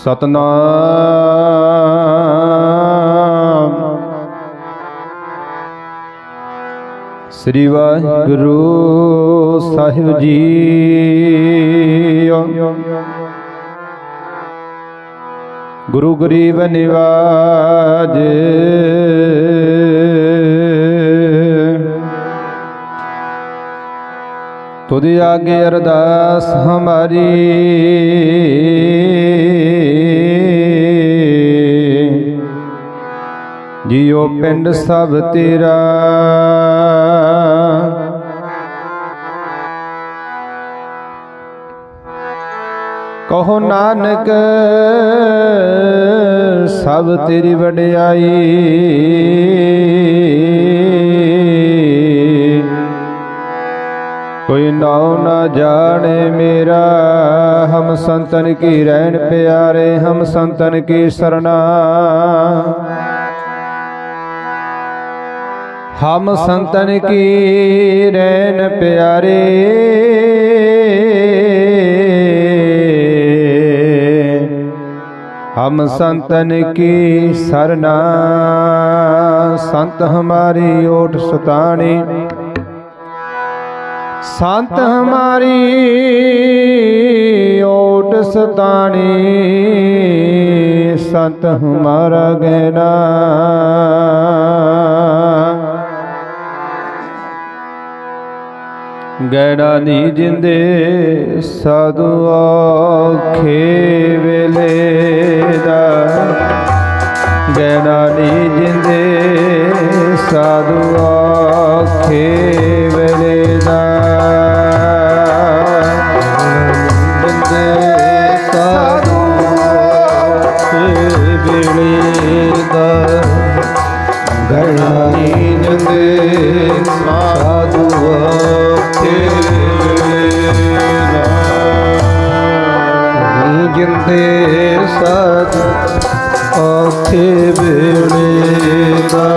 ਸਤਨਾਮ। ਸ੍ਰੀ ਵਾਹਿਗੁਰੂ ਸਾਹਿਬ ਜੀ ਗੁਰੂ ਗਰੀਬ ਨਿਵਾਜ ਤੁਧ ਆਗੇ ਅਰਦਾਸ ਹਮਾਰੀ। ਜੀਓ ਪਿੰਡ ਸਭ ਤੇਰਾ। ਕਹੋ ਨਾਨਕ ਸਭ ਤੇਰੀ ਵਡਿਆਈ। ਕੋਈ ਨਾਉ ਨਾ ਜਾਣੇ ਮੇਰਾ, ਹਮ ਸੰਤਨ ਕੀ ਰਹਿਣ ਪਿਆਰੇ, ਹਮ ਸੰਤਨ ਕੀ ਸਰਣਾ। ਹਮ ਸੰਤਨ ਕੀ ਰਹਿਣ ਪਿਆਰੇ। ਹਮ ਸੰਤਨ ਕੀ ਸਰਨਾ ਸੰਤ ਹਮਾਰੀ ਓਟ ਸਤਾਣੀ। ਸੰਤ ਹਮਾਰੀ ਓਟ ਸਤਾਣੀ ਸੰਤ ਹਮਾਰਾ ਗਹਿਣਾ। ਗੈੜਾ ਨੀ ਜਿੰਦੇ ਸਾਧੂ ਔਖੇ ਵੇਲੇ ਦਾ। ਗੈੜਾ ਨੀ ਜਿੰਦੇ ਸਾਧੂ ਔਖੇ ਨੀ ਜਿੰਦੇ ਸਾਧੂ ਔਖੇ ਵੇਲੇ ਦਾ।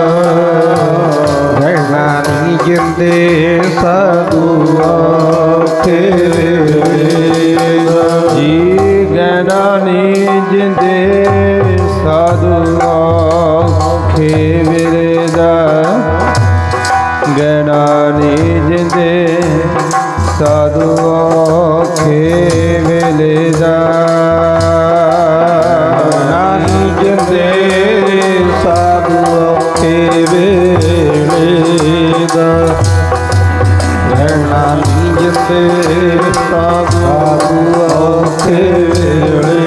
ਰਹਿਣਾ ਨੀ ਜਿੰਦੇ ਸਾਧੂ ਔਖੇ ਵੇਲੇ ਦਾ। ਜੀ ਗਹਿਣਾ ਨੀ ਜਿੰਦੇ ਸਾਧੂ ਔਖੇ ਵੇਲੇ ਦਾ। ਗਹਿਣਾ ਨੀ ਜਿੰਦੇ ਸਾਧੂ ਔਖੇ ਵੇਲੇ ਦਾ। ਨੀ ਸਾਧੂ ਔਖੇ ਵੇਲੇ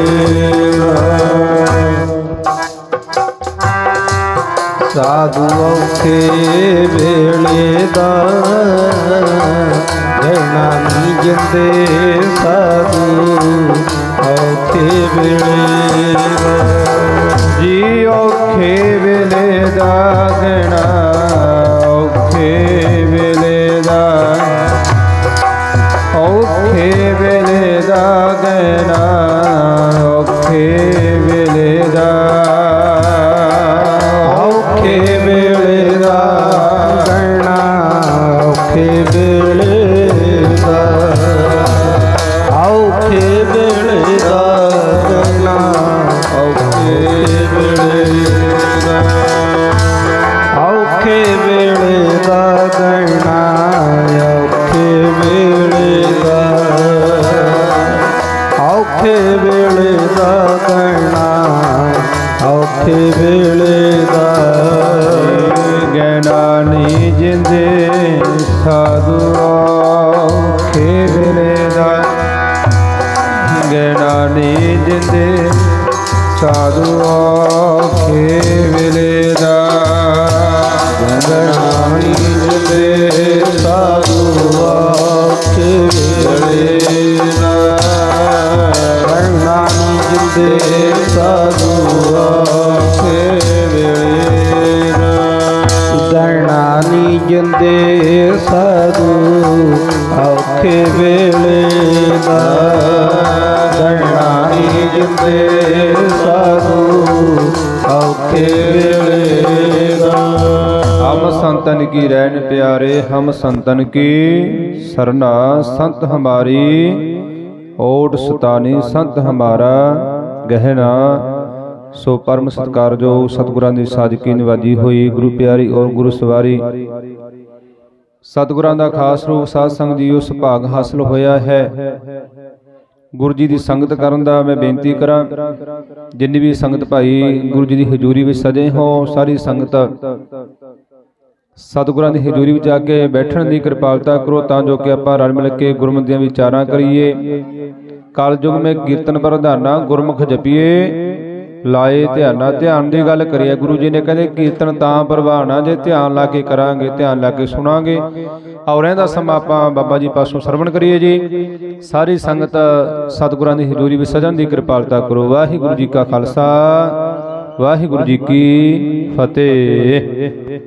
ਸਾਧੂ ਔਖੇ ਵੇਲੇ ਦਾ ਰਹਿਣਾ ਨੀ ਜਿੰਦੇ ਸਾਧੂ ਔਖੇ ਵੇਲੇ ਜੀ ਔਖੇ ਵੇਲੇ ਦਾ ਗਣਾ ਵੇਲੇ ਦਾ ਔਖੇ ਔਖੇ ਵੇਲੇ ਦਾ ਗਹਿਣਾ ਜਿੰਦੇ, ਸਾਧੂ ਔਖੇ ਵੇਲੇ ਦਾ ਗਹਿਣਾ ਜਿੰਦੇ, ਸਾਧੂ ਔਖੇ ਵੇਲੇ ਦਾ ਗਹਿਣਾ ਜਿੰਦੇ, ਸਾਧੂ ਔਖੇ ਵੇਲੇ ਦਾ ਗਹਿਣਾ ਜਿੰਦੇ। ਸਾਧੂ ਔਖੇ ਵੇਲੇ ਦਾ ਗਹਿਣਾ ਨੀ ਜਿੰਦੇ ਸਾਧੂ ਔਖੇ ਵੇਲੇ ਦਾ ਗਹਿਣਾ ਨੀ ਜਿੰਦੇ ਸਾਧੂ ਹਮ ਸੰਤਨ ਕੀ ਰਹਿਣ ਪਿਆਰੇ, ਹਮ ਸੰਤਨ ਕੀ ਸਰਨਾ। ਸੰਤ ਹਮਾਰੀ, ਓਟ ਸਤਾਨੀ ਸੰਤ ਹਮਾਰਾ। ਗਹਿਣਾ। ਸੋ ਪਰਮ ਸਤਿਕਾਰਯੋਗ ਸਤਿਗੁਰਾਂ ਦੀ ਸਾਜਕੀ ਨਿਵਾਜੀ ਹੋਈ, ਗੁਰੂ ਪਿਆਰੀ ਔਰ ਗੁਰੂ ਸਵਾਰੀ। ਸਤਿਗੁਰਾਂ ਦਾ ਖਾਸ ਰੂਪ ਸਾਧ ਸੰਗ ਜੀ ਉਸ ਭਾਗ ਹਾਸਲ ਹੋਇਆ ਹੈ। ਗੁਰੂ ਜੀ ਦੀ ਸੰਗਤ ਕਰਨ ਦਾ ਮੈਂ ਬੇਨਤੀ ਕਰਾਂ, ਜਿੰਨੀ ਵੀ ਸੰਗਤ ਭਾਈ ਗੁਰੂ ਜੀ ਦੀ ਹਜ਼ੂਰੀ ਵਿੱਚ ਸਜੇ ਹੋ ਸਾਰੀ ਸੰਗਤ ਸਤਿਗੁਰਾਂ ਦੀ ਹਜ਼ੂਰੀ ਵਿੱਚ ਆ ਕੇ ਬੈਠਣ ਦੀ ਕਿਰਪਾਲਤਾ ਕਰੋ, ਤਾਂ ਜੋ ਕਿ ਆਪਾਂ ਰਲ ਮਿਲ ਕੇ ਗੁਰਮਤਿ ਦੀਆਂ ਵਿਚਾਰਾਂ ਕਰੀਏ। ਕਲਯੁਗ ਮੇ ਕੀਰਤਨ ਪ੍ਰਧਾਨਾ ਗੁਰਮੁਖ ਜਪੀਏ। ਲਾਏ ਧਿਆਨਾ, ਧਿਆਨ ਦੀ ਗੱਲ ਕਰੀਏ। ਗੁਰੂ ਜੀ ਨੇ ਕਹਿੰਦੇ, ਕੀਰਤਨ ਤਾਂ ਪ੍ਰਵਾਨਾ ਜੇ ਧਿਆਨ ਲਾ ਕੇ ਕਰਾਂਗੇ, ਧਿਆਨ ਲਾ ਕੇ ਸੁਣਾਂਗੇ। ਔਰ ਇਹਦਾ ਸਮਾਂ ਆਪਾਂ ਬਾਬਾ ਜੀ ਪਾਸੋਂ ਸਰਵਣ ਕਰੀਏ ਜੀ। ਸਾਰੀ ਸੰਗਤ ਸਤਿਗੁਰਾਂ ਦੀ ਹਜ਼ੂਰੀ ਵਿੱਚ ਸਜਣ ਦੀ ਕਿਰਪਾਲਤਾ ਕਰੋ। ਵਾਹਿਗੁਰੂ ਜੀ ਕਾ ਖਾਲਸਾ, ਵਾਹਿਗੁਰੂ ਜੀ ਕੀ ਫਤਿਹ।